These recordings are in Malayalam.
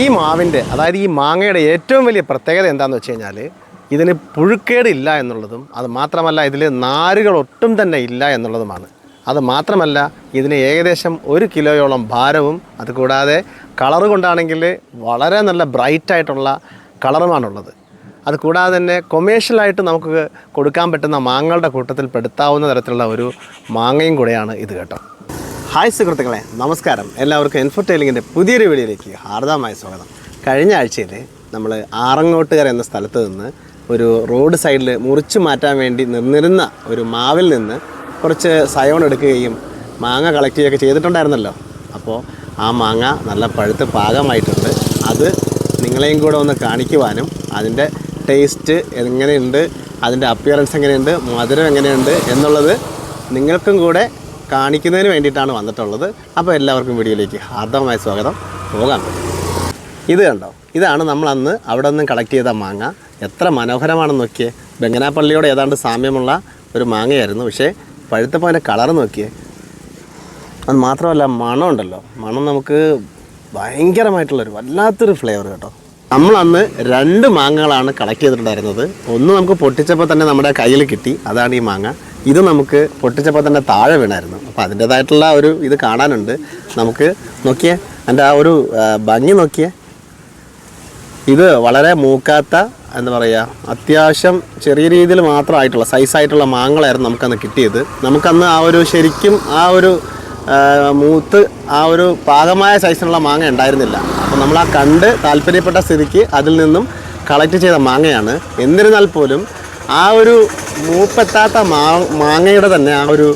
ഈ മാവിന്റെ അതായത് ഈ മാങ്ങയുടെ ഏറ്റവും വലിയ പ്രത്യേകത എന്താണെന്ന് വെച്ച് കഴിഞ്ഞാൽ ഇതിന് പുഴുക്കേടില്ല എന്നുള്ളതും അത് മാത്രമല്ല ഇതിൽ നാരുകൾ ഒട്ടും തന്നെ ഇല്ല എന്നുള്ളതുമാണ്. അത് മാത്രമല്ല ഇതിന് ഏകദേശം ഒരു കിലോയോളം ഭാരവും അതുകൂടാതെ കളർ കൊണ്ടാണെങ്കിൽ വളരെ നല്ല ബ്രൈറ്റായിട്ടുള്ള കളറുമാണുള്ളത്. അത് കൂടാതെ തന്നെ കൊമേഴ്ഷ്യലായിട്ട് നമുക്ക് കൊടുക്കാൻ പറ്റുന്ന മാങ്ങകളുടെ കൂട്ടത്തിൽ പെടുത്താവുന്ന തരത്തിലുള്ള ഒരു മാങ്ങയും കൂടെയാണ് ഇത് കേട്ടോ. ഹായ് സുഹൃത്തുക്കളെ നമസ്കാരം. എല്ലാവർക്കും ഇൻഫർടൈലിങ്ങിന്റെ പുതിയൊരു വീഡിയോയിലേക്ക് ഹാർദമായ സ്വാഗതം. കഴിഞ്ഞ ആഴ്ചയിൽ നമ്മൾ ആറങ്ങോട്ടുകര എന്ന സ്ഥലത്ത് നിന്ന് ഒരു റോഡ് സൈഡിൽ മുറിച്ചു മാറ്റാൻ വേണ്ടി നിന്നിരുന്ന ഒരു മാവിൽ നിന്ന് കുറച്ച് സയോൺ എടുക്കുകയും മാങ്ങ കളക്ട് ചെയ്യുകയൊക്കെ ചെയ്തിട്ടുണ്ടായിരുന്നല്ലോ. അപ്പോൾ ആ മാങ്ങ നല്ല പഴുത്ത് പാകമായിട്ടുണ്ട്. അത് നിങ്ങളെയും കൂടെ ഒന്ന് കാണിക്കുവാനും അതിന്റെ ടേസ്റ്റ് എങ്ങനെയുണ്ട് അതിന്റെ അപ്പിയറൻസ് എങ്ങനെയുണ്ട് മധുരം എങ്ങനെയുണ്ട് എന്നുള്ളത് നിങ്ങൾക്കും കൂടെ കാണിക്കുന്നതിന് വേണ്ടിയിട്ടാണ് വന്നിട്ടുള്ളത്. അപ്പോൾ എല്ലാവർക്കും വീഡിയോയിലേക്ക് ഹാർദവമായ സ്വാഗതം. പോകാം. ഇത് കണ്ടോ? ഇതാണ് നമ്മൾ അന്ന് അവിടെ നിന്ന് കളക്ട് ചെയ്ത മാങ്ങ. എത്ര മനോഹരമാണ് നോക്കിയേ. ബംഗനാപ്പള്ളിയോട് ഏതാണ്ട് സാമ്യമുള്ള ഒരു മാങ്ങയായിരുന്നു. പക്ഷേ പഴുത്തപ്പോൾ അതിന്റെ കളർ നോക്കിയേ. അത് മാത്രമല്ല മണം ഉണ്ടല്ലോ. മണം നമുക്ക് ഭയങ്കരമായിട്ടുള്ളൊരു വല്ലാത്തൊരു ഫ്ലേവർ കേട്ടോ. നമ്മൾ അന്ന് രണ്ട് മാങ്ങകളാണ് കളക്ട് ചെയ്തിട്ടുണ്ടായിരുന്നത്. ഒന്ന് നമുക്ക് പൊട്ടിച്ചപ്പോൾ തന്നെ നമ്മുടെ കയ്യിൽ കിട്ടി. അതാണ് ഈ മാങ്ങ. ഇത് നമുക്ക് പൊട്ടിച്ചപ്പോൾ തന്നെ താഴെ വീണായിരുന്നു. അപ്പോൾ അതിന്റേതായിട്ടുള്ള ഒരു ഇത് കാണാനുണ്ട്. നമുക്ക് നോക്കിയേ എന്റെ ആ ഒരു ഭംഗി നോക്കിയേ. ഇത് വളരെ മൂക്കാത്ത എന്താ പറയുക അത്യാവശ്യം ചെറിയ രീതിയിൽ മാത്രമായിട്ടുള്ള സൈസായിട്ടുള്ള മാങ്ങളായിരുന്നു നമുക്കന്ന് കിട്ടിയത്. നമുക്കന്ന് ആ ഒരു ശരിക്കും ആ ഒരു മൂത്ത് ആ ഒരു പാകമായ സൈസിനുള്ള മാങ്ങ ഉണ്ടായിരുന്നില്ല. അപ്പോൾ നമ്മൾ ആ കണ്ട് താല്പര്യപ്പെട്ട സ്ഥിതിക്ക് അതിൽ നിന്നും കളക്ട് ചെയ്ത മാങ്ങയാണ്. എന്നിരുന്നാൽ പോലും ആ ഒരു മൂപ്പെത്താത്ത മാ മാങ്ങയുടെ തന്നെ ആ ഒരു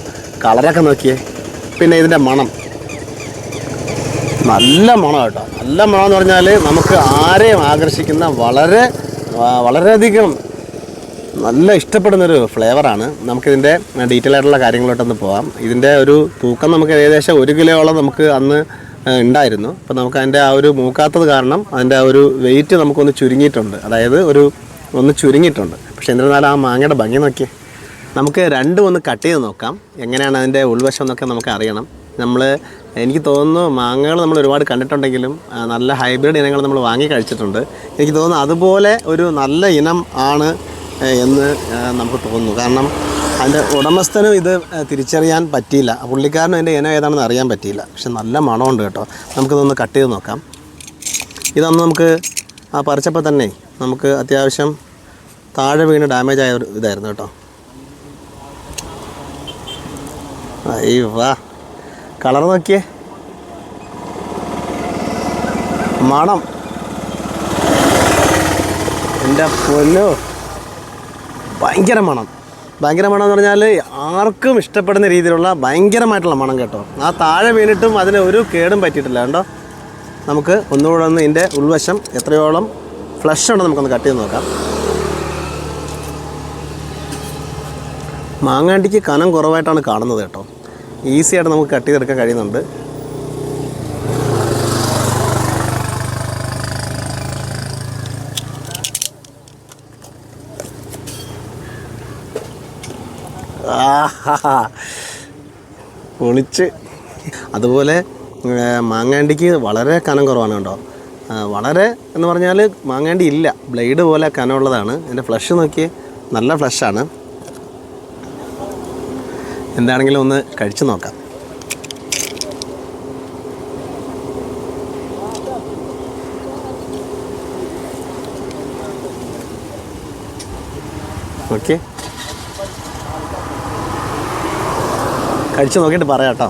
കളറൊക്കെ നോക്കിയേ. പിന്നെ ഇതിന്റെ മണം. നല്ല മണം കേട്ടോ. നല്ല മണം എന്ന് പറഞ്ഞാൽ നമുക്ക് ആരെയും ആകർഷിക്കുന്ന വളരെ വളരെയധികം നല്ല ഇഷ്ടപ്പെടുന്നൊരു ഫ്ലേവറാണ്. നമുക്കിതിന്റെ ഡീറ്റെയിൽ ആയിട്ടുള്ള കാര്യങ്ങളോട്ടൊന്ന് പോകാം ഇതിന്റെ ഒരു തൂക്കം നമുക്ക് ഏകദേശം ഒരു കിലോയോളം നമുക്ക് അന്ന് ഉണ്ടായിരുന്നു. അപ്പോൾ നമുക്ക് അതിന്റെ ആ ഒരു മൂക്കാത്തത് കാരണം അതിന്റെ ആ ഒരു വെയിറ്റ് നമുക്കൊന്ന് ചുരുങ്ങിയിട്ടുണ്ട്. അതായത് ഒരു ഒന്ന് ചുരുങ്ങിയിട്ടുണ്ട്. പക്ഷേ എന്നിരുന്നാലും ആ മാങ്ങയുടെ ഭംഗി നോക്കിയേ. നമുക്ക് രണ്ടും ഒന്ന് കട്ട് ചെയ്ത് നോക്കാം. എങ്ങനെയാണ് അതിന്റെ ഉൾവശം എന്നൊക്കെ നമുക്ക് അറിയണം. നമ്മൾ എനിക്ക് തോന്നുന്നു മാങ്ങകൾ നമ്മൾ ഒരുപാട് കണ്ടിട്ടുണ്ടെങ്കിലും നല്ല ഹൈബ്രിഡ് ഇനങ്ങൾ നമ്മൾ വാങ്ങി കഴിച്ചിട്ടുണ്ട്. എനിക്ക് തോന്നുന്നു അതുപോലെ ഒരു നല്ല ഇനം ആണ് എന്ന് നമുക്ക് തോന്നുന്നു. കാരണം അതിന്റെ ഉടമസ്ഥനും ഇത് തിരിച്ചറിയാൻ പറ്റിയില്ല. പുള്ളിക്കാരനും അതിന്റെ ഇനം ഏതാണെന്ന് അറിയാൻ പറ്റിയില്ല. പക്ഷെ നല്ല മണമുണ്ട് കേട്ടോ. നമുക്കിതൊന്ന് കട്ട് ചെയ്ത് നോക്കാം. ഇതൊന്ന് നമുക്ക് ആ പറിച്ചപ്പോൾ തന്നെ നമുക്ക് അത്യാവശ്യം താഴെ വീണ് ഡാമേജ് ആയ ഒരു ഇതായിരുന്നു കേട്ടോ. അയ്യോ വാ. കളർ നോക്കിയേ. മണം. എന്റെ പൊന്നോ. ഭയങ്കര മണം. ഭയങ്കര മണം എന്ന് പറഞ്ഞാൽ ആർക്കും ഇഷ്ടപ്പെടുന്ന രീതിയിലുള്ള ഭയങ്കരമായിട്ടുള്ള മണം കേട്ടോ. ആ താഴെ വീണിട്ടും അതിന് ഒരു കേടും പറ്റിയിട്ടില്ല കേട്ടോ നമുക്ക് ഒന്നുകൂടെ ഒന്ന് ഇതിന്റെ ഉൾവശം എത്രയോളം ഫ്ലഷ് ഉണ്ടോ നമുക്കൊന്ന് കട്ട് ചെയ്ത് നോക്കാം. മാങ്ങാണ്ടിക്ക് കനം കുറവായിട്ടാണ് കാണുന്നത് കേട്ടോ. ഈസി ആയിട്ട് നമുക്ക് കട്ട് ചെയ്തെടുക്കാൻ കഴിയുന്നുണ്ട്. പൊളിച്ച്. അതുപോലെ മാങ്ങാണ്ടിക്ക് വളരെ കനം കുറവാണ് കേട്ടോ. വളരെ എന്ന് പറഞ്ഞാൽ മാങ്ങാണ്ടി ഇല്ല. ബ്ലേഡ് പോലെ കനമുള്ളതാണ്. എന്റെ ഫ്ലഷ് നോക്കി നല്ല ഫ്ലഷാണ് എന്താണെങ്കിലും ഒന്ന് കഴിച്ചു നോക്കാം. ഓക്കെ. കഴിച്ചു നോക്കിയിട്ട് പറയാം കേട്ടോ.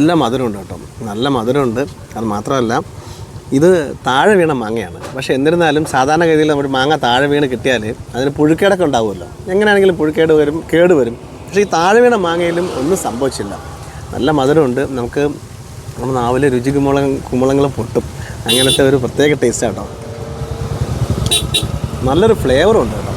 നല്ല മധുരമുണ്ട് കേട്ടോ. നല്ല മധുരമുണ്ട്. അത് മാത്രമല്ല ഇത് താഴെ വീണ മാങ്ങയാണ്. പക്ഷേ എന്നിരുന്നാലും സാധാരണ ഗതിയിൽ നമ്മുടെ മാങ്ങ താഴെ വീണ് കിട്ടിയാൽ അതിന് പുഴുക്കേടൊക്കെ ഉണ്ടാവുമല്ലോ. എങ്ങനെയാണെങ്കിലും പുഴുക്കേട് വരും കേട് വരും. പക്ഷേ ഈ താഴെ വീണ മാങ്ങയിലും ഒന്നും സംഭവിച്ചില്ല. നല്ല മധുരമുണ്ട്. നമുക്ക് നമ്മുടെ നാവിലെ രുചി കുമ്പള കുമ്പളങ്ങൾ പൊട്ടും. അങ്ങനത്തെ ഒരു പ്രത്യേക ടേസ്റ്റ് കേട്ടോ. നല്ലൊരു ഫ്ലേവറും ഉണ്ട് കേട്ടോ.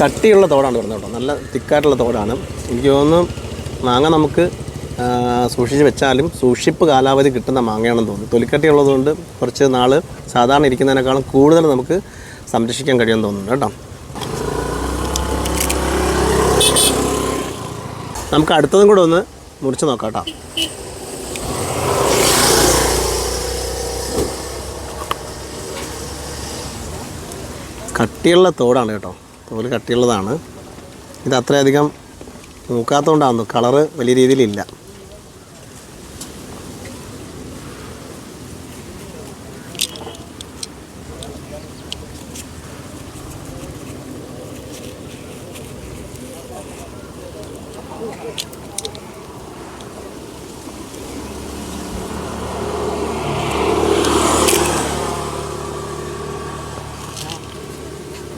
കട്ടിയുള്ള തോടാണ് വരുന്നത് കേട്ടോ. നല്ല തിക്കായിട്ടുള്ള തോടാണ്. എനിക്ക് തോന്നുന്നു മാങ്ങ നമുക്ക് സൂക്ഷിച്ച് വെച്ചാലും സൂക്ഷിപ്പ് കാലാവധി കിട്ടുന്ന മാങ്ങയാണെന്ന് തോന്നുന്നു. തൊലിക്കട്ടി ഉള്ളതുകൊണ്ട് കുറച്ച് നാൾ സാധാരണ ഇരിക്കുന്നതിനേക്കാളും കൂടുതൽ നമുക്ക് സംരക്ഷിക്കാൻ കഴിയുമെന്ന് തോന്നുന്നു കേട്ടോ. നമുക്ക് അടുത്തതും കൂടെ ഒന്ന് മുറിച്ച് നോക്കാം കേട്ടോ. കട്ടിയുള്ള തോടാണ് കേട്ടോ. തോൽ കട്ടിയുള്ളതാണ്. ഇത് അത്രയധികം നോക്കാത്തതുകൊണ്ടാണ് കളറ് വലിയ രീതിയിലില്ല.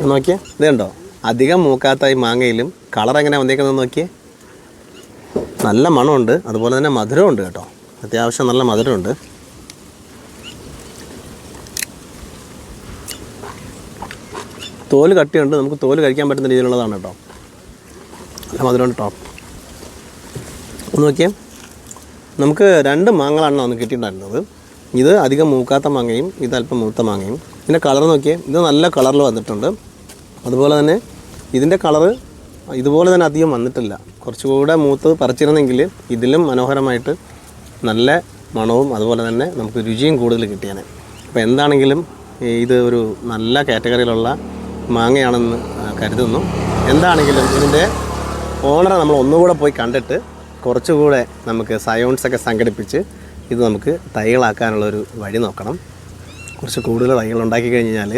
നോക്കിയാ നോക്കിയേ. ഇത് കണ്ടോ? അധികം മൂക്കാത്ത ഈ മാങ്ങയിലും കളർ എങ്ങനെ വന്നേക്കുന്നത് നോക്കിയേ. നല്ല മണമുണ്ട് അതുപോലെ തന്നെ മധുരമുണ്ട് കേട്ടോ. അത്യാവശ്യം നല്ല മധുരമുണ്ട്. തോൽ കട്ടിയുണ്ട് നമുക്ക് തോൽ കഴിക്കാൻ പറ്റുന്ന രീതിയിലുള്ളതാണ് കേട്ടോ. നല്ല മധുരമുണ്ട് കേട്ടോ ഒന്ന് നോക്കിയേ. നമുക്ക് രണ്ട് മാങ്ങകളാണ് അന്ന് കിട്ടിയിട്ടുണ്ടായിരുന്നത്. ഇത് അധികം മൂക്കാത്ത മാങ്ങയും ഇത് അല്പം മൂത്ത മാങ്ങയും. ഇതിന്റെ കളർ നോക്കിയേ. ഇത് നല്ല കളറിൽ വന്നിട്ടുണ്ട്. അതുപോലെ തന്നെ ഇതിന്റെ കളറ് ഇതുപോലെ തന്നെ അധികം വന്നിട്ടില്ല. കുറച്ചുകൂടെ മൂത്ത് പറിച്ചിരുന്നെങ്കിൽ ഇതിലും മനോഹരമായിട്ട് നല്ല മണവും അതുപോലെ തന്നെ നമുക്ക് രുചിയും കൂടുതൽ കിട്ടിയേനെ. അപ്പോൾ എന്താണെങ്കിലും ഇത് ഒരു നല്ല കാറ്റഗറിയിലുള്ള മാങ്ങയാണെന്ന് കരുതുന്നു. എന്താണെങ്കിലും ഇതിന്റെ ഓണറെ നമ്മൾ ഒന്നുകൂടെ പോയി കണ്ടിട്ട് കുറച്ചുകൂടെ നമുക്ക് സയോൺസൊക്കെ സംഘടിപ്പിച്ച് ഇത് നമുക്ക് തൈകളാക്കാനുള്ളൊരു വഴി നോക്കണം. കുറച്ച് കൂടുതൽ തൈകൾ ഉണ്ടാക്കി കഴിഞ്ഞാൽ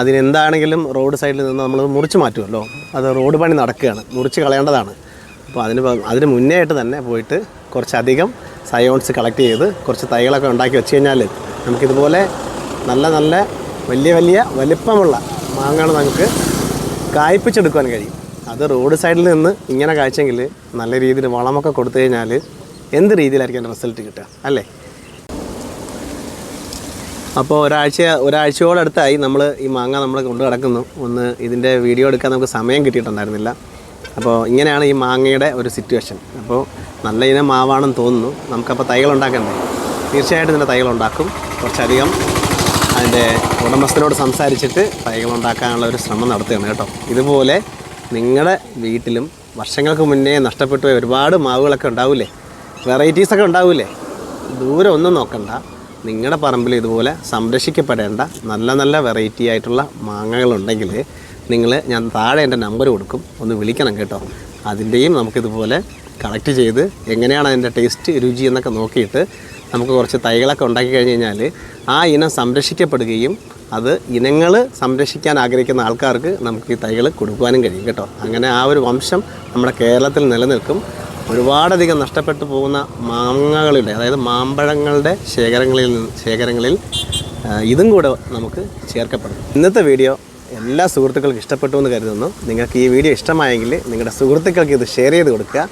അതിനെന്താണെങ്കിലും റോഡ് സൈഡിൽ നിന്ന് നമ്മൾ മുറിച്ച് മാറ്റുമല്ലോ. അത് റോഡ് പണി നടക്കുകയാണ്. മുറിച്ച് കളയേണ്ടതാണ്. അപ്പോൾ അതിന് അതിന് മുന്നേ ആയിട്ട് തന്നെ പോയിട്ട് കുറച്ചധികം സയോൺസ് കളക്ട് ചെയ്ത് കുറച്ച് തൈകളൊക്കെ ഉണ്ടാക്കി വെച്ച് കഴിഞ്ഞാൽ നമുക്കിതുപോലെ നല്ല നല്ല വലിയ വലിയ വലിപ്പമുള്ള മാങ്ങകൾ നമുക്ക് കായ്പിച്ചെടുക്കാൻ കഴിയും. അത് റോഡ് സൈഡിൽ നിന്ന് ഇങ്ങനെ കാഴ്ചെങ്കിൽ നല്ല രീതിയിൽ വളമൊക്കെ കൊടുത്തു കഴിഞ്ഞാൽ എന്ത് രീതിയിലായിരിക്കും അതിന്റെ റിസൾട്ട് കിട്ടുക? അല്ലേ? അപ്പോൾ ഒരാഴ്ച ഒരാഴ്ചയോടടുത്തായി നമ്മൾ ഈ മാങ്ങ നമ്മൾ കൊണ്ട് കിടക്കുന്നു ഒന്ന് ഇതിന്റെ വീഡിയോ എടുക്കാൻ നമുക്ക് സമയം കിട്ടിയിട്ടുണ്ടായിരുന്നില്ല. അപ്പോൾ ഇങ്ങനെയാണ് ഈ മാങ്ങയുടെ ഒരു സിറ്റുവേഷൻ അപ്പോൾ നല്ല ഇനം മാവാണെന്ന് തോന്നുന്നു. നമുക്കപ്പോൾ തൈകൾ ഉണ്ടാക്കണ്ടേ? തീർച്ചയായിട്ടും ഇതിന്റെ തൈകൾ ഉണ്ടാക്കും. കുറച്ചധികം അതിന്റെ ഉടമസ്ഥനോട് സംസാരിച്ചിട്ട് തൈകൾ ഉണ്ടാക്കാനുള്ള ഒരു ശ്രമം നടത്തുകയാണ് കേട്ടോ. ഇതുപോലെ നിങ്ങളുടെ വീട്ടിലും വർഷങ്ങൾക്ക് മുന്നേ നഷ്ടപ്പെട്ടു ഒരുപാട് മാവുകളൊക്കെ ഉണ്ടാവില്ലേ വെറൈറ്റീസൊക്കെ ഉണ്ടാവില്ലേ ദൂരം ഒന്നും നോക്കണ്ട. നിങ്ങളുടെ പറമ്പിൽ ഇതുപോലെ സംരക്ഷിക്കപ്പെടേണ്ട നല്ല നല്ല വെറൈറ്റി ആയിട്ടുള്ള മാങ്ങകളുണ്ടെങ്കിൽ നിങ്ങൾ ഞാൻ താഴെ എന്റെ നമ്പർ കൊടുക്കും. ഒന്ന് വിളിക്കണം കേട്ടോ. അതിന്റെയും നമുക്കിതുപോലെ കളക്ട് ചെയ്ത് എങ്ങനെയാണ് അതിന്റെ ടേസ്റ്റ് രുചി എന്നൊക്കെ നോക്കിയിട്ട് നമുക്ക് കുറച്ച് തൈകളൊക്കെ ഉണ്ടാക്കി കഴിഞ്ഞ് കഴിഞ്ഞാൽ ആ ഇനം സംരക്ഷിക്കപ്പെടുകയും അത് ഇനങ്ങൾ സംരക്ഷിക്കാൻ ആഗ്രഹിക്കുന്ന ആൾക്കാർക്ക് നമുക്ക് ഈ തൈകൾ കൊടുക്കുവാനും കഴിയും കേട്ടോ. അങ്ങനെ ആ ഒരു വംശം നമ്മുടെ കേരളത്തിൽ നിലനിൽക്കും. ഒരുപാടധികം നഷ്ടപ്പെട്ടു പോകുന്ന മാങ്ങകളുടെ അതായത് മാമ്പഴങ്ങളുടെ ശേഖരങ്ങളിൽ നിന്ന് ശേഖരങ്ങളിൽ ഇതും കൂടെ നമുക്ക് ചേർക്കപ്പെടും. ഇന്നത്തെ വീഡിയോ എല്ലാ സുഹൃത്തുക്കൾക്കും ഇഷ്ടപ്പെട്ടു എന്ന് കരുതുന്നു. നിങ്ങൾക്ക് ഈ വീഡിയോ ഇഷ്ടമായെങ്കിൽ നിങ്ങളുടെ സുഹൃത്തുക്കൾക്ക് ഇത് ഷെയർ ചെയ്ത് കൊടുക്കുക.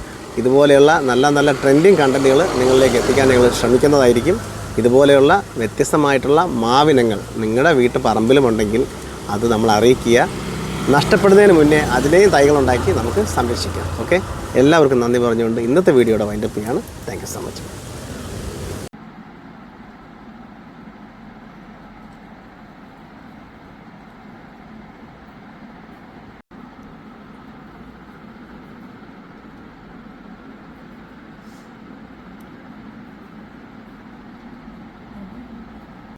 ഇതുപോലെയുള്ള നല്ല നല്ല ട്രെൻഡിങ് കണ്ടന്റുകൾ നിങ്ങളിലേക്ക് എത്തിക്കാൻ ഞങ്ങൾ ശ്രമിക്കുന്നതായിരിക്കും. ഇതുപോലെയുള്ള വ്യത്യസ്തമായിട്ടുള്ള മാവിനങ്ങൾ നിങ്ങളുടെ വീട്ടു പറമ്പിലുമുണ്ടെങ്കിൽ അത് നമ്മൾ അറിയിക്കുക. നഷ്ടപ്പെടുന്നതിന് മുന്നേ അതിലെയും തൈകളുണ്ടാക്കി നമുക്ക് സംരക്ഷിക്കാം. ഓക്കെ? എല്ലാവർക്കും നന്ദി പറഞ്ഞുകൊണ്ട് ഇന്നത്തെ വീഡിയോയുടെ വൈൻഡപ്പിയാണ് താങ്ക് യു സോ മച്ച്